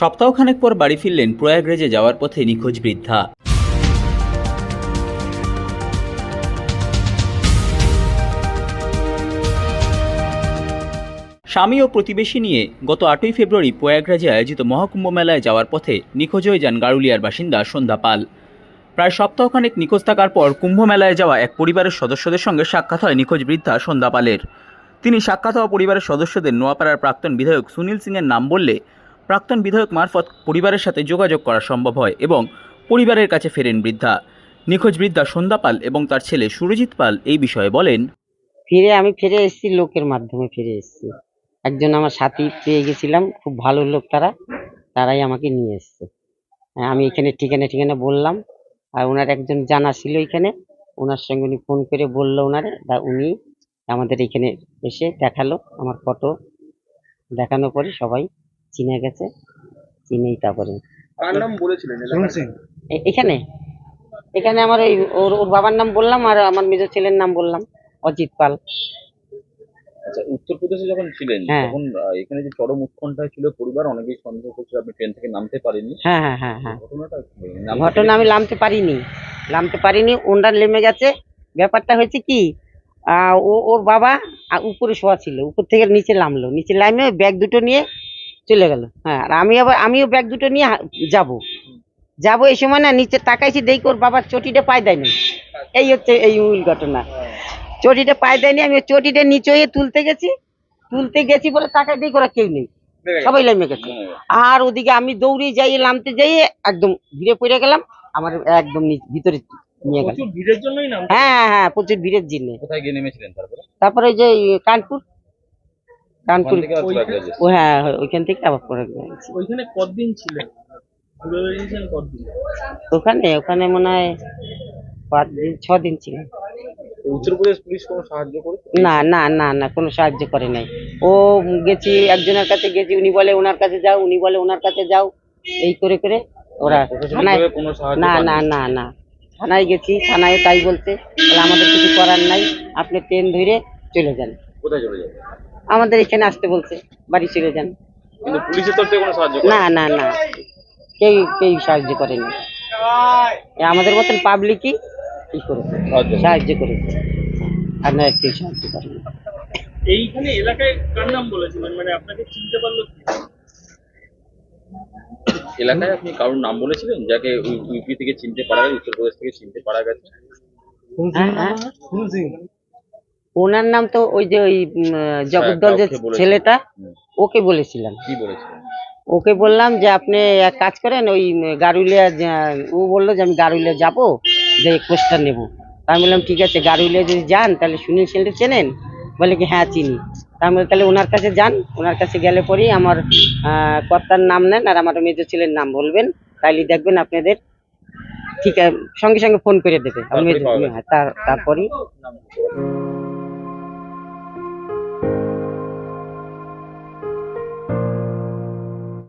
সপ্তাহখানেক পর বাড়ি ফিরলেন প্রয়াগরাজে যাওয়ার পথে নিখোঁজ বৃদ্ধা। স্বামী ও প্রতিবেশী নিয়ে গত আটই ফেব্রুয়ারি প্রয়াগরাজে আয়োজিত মহাকুম্ভ মেলায় যাওয়ার পথে নিখোঁজ হয়ে যান গারুলিয়ার বাসিন্দা সন্ধ্যা পাল। প্রায় সপ্তাহখানেক নিখোঁজ থাকার পর কুম্ভ মেলায় যাওয়া এক পরিবারের সদস্যদের সঙ্গে সাক্ষাৎ হয় নিখোঁজ বৃদ্ধা সন্ধ্যা পালের। তিনি সাক্ষাৎ হওয়া পরিবারের সদস্যদের নোয়াপাড়ার প্রাক্তন বিধায়ক সুনীল সিংয়ের নাম বললে প্রাক্তন বিধায়ক মারফত পরিবারের সাথে যোগাযোগ করা সম্ভব হয় এবং পরিবারের কাছে ফেরেন বৃদ্ধা। নিখোঁজ বৃদ্ধা সন্ধ্যা পাল এবং তার ছেলে সুরজিৎ পাল এই বিষয়ে বলেন ফিরে আমি ফিরে এসেছি লোকের মাধ্যমে ফিরে এসেছি। একজন আমার সাথী পেয়ে গেছিলাম খুব ভালো লোক তারা তারাই আমাকে নিয়ে এসছে। হ্যাঁ, আমি এখানে ঠিকানা ঠিকানা বললাম আর ওনার একজন জানা ছিল এখানে ওনার সঙ্গে উনি ফোন করে বলল ওনারে তা উনি আমাদের এখানে এসে দেখাল আমার ফটো দেখানোর পরে সবাই চিনে গেছে চিনেই তারপরে। কার নাম বলেছিলেন এখানে? এখানে আমার ওই ওর ওর বাবার নাম বললাম আর আমার মেজ ছেলের নাম বললাম অজিত পাল। আচ্ছা উত্তরপ্রদেশে যখন ছিলেন হ্যাঁ। তখন এখানে যে চরম উৎকণ্ঠায় ছিল পরিবার অনেকেই সন্দেহ করছিল আপনি ট্রেন থেকে নামতে পারেননি। হ্যাঁ হ্যাঁ হ্যাঁ হ্যাঁ। ঘটনাটা নামতে ঘটনা আমি নামতে পারিনি নামতে পারিনি ওনার নেমে গেছে। ব্যাপারটা হয়েছে কি আহ, ও ওর বাবা উপরে শোয়া ছিল উপর থেকে নিচে নামলো নিচে নামে ব্যাগ দুটো নিয়ে চলে গেল। হ্যাঁ আর আমি আবার আমিও ব্যাগ দুটো নিয়ে যাব। যাব এই সময় না নিচে তাকাইছি দেখি ওর বাবার চটিটা পায় দেয়নি এই হচ্ছে এই মূল ঘটনা। চটিটা পায় দেয়নি আমি চটিটা নিচে হয়ে তুলতে গেছি। তুলতে গেছি বলে তাকাই দেখি ওরা কেউ নেই। সবাই নেমে গেছে। আর ওদিকে আমি দৌড়ে যাই নামতে যাই একদম ভিড়ে পড়ে গেলাম। আমার একদম ভিতরে নিয়ে গেল হ্যাঁ হ্যাঁ, হ্যাঁ প্রচুর ভিড়ের জন্য। তারপরে? ওই যে কানপুর। কানপুর। ও হ্যাঁ হ্যাঁ, ওইখান থেকে আবার পরে গেছি। ওইখানে কতদিন ছিলেন? ওখানে ওখানে মনে হয় পাঁচ দিন ছ দিন ছিল উত্তরপ্রদেশ পুলিশ কোনো সাহায্য করেছে না না না না কোনো সাহায্য করে নাই। ও গেছি একজনের কাছে গেছি উনি বলে ওনার কাছে যাও উনি বলে ওনার কাছে যাও। এই করে করে ওরা থানায় সাহায্য না না না না। থানায় গেছি থানায় তাই বলছে বলে আমাদের কিছু করার নাই আপনি ট্রেন ধরে চলে যান। কোথায় চলে যাবে আমাদের এখানে আসতে বলছে বাড়ি চলে যান। কিন্তু পুলিশের তরফ থেকে কোনো সাহায্য না না না। কেউ কেউ সাহায্য করেনি। এ আমাদের মতন পাবলিকই কি করেছে সাহায্য করে। করেছে। আর না কেউ সাহায্য করেনি। এইখানে এলাকায় কার নাম বলেছিলেন? মানে আপনাকে চিনতে পারল এলাকায় আপনি কারোর নাম বলেছিলেন? যাকে ইউপি থেকে চিনতে পারা গেছে উত্তরপ্রদেশ থেকে চিনতে পারা গেছে? হ্যাঁ হ্যাঁ। ওনার নাম তো ওই যে ওই উম, জগদ্দল যে ছেলেটা ওকে বলেছিলাম। কি ওকে বললাম যে আপনি এক কাজ করেন ওই গারুলিয়া ও বলল যে আমি গারুলিয়া যাব যে কোর্সটা নেব। আমি বললাম ঠিক আছে গারুলিয়া যদি যান তাহলে সুনীল সেনকে চেনেন? বলে কি হ্যাঁ চিনি। আমি তাহলে ওনার কাছে যান ওনার কাছে গেলে পরেই আমার কর্তার নাম নেন আর আমার মেজো ছেলের নাম বলবেন তাইলে দেখবেন আপনাদের ঠিক আছে সঙ্গে সঙ্গে ফোন করে দেবে। হ্যাঁ, তারপরেই।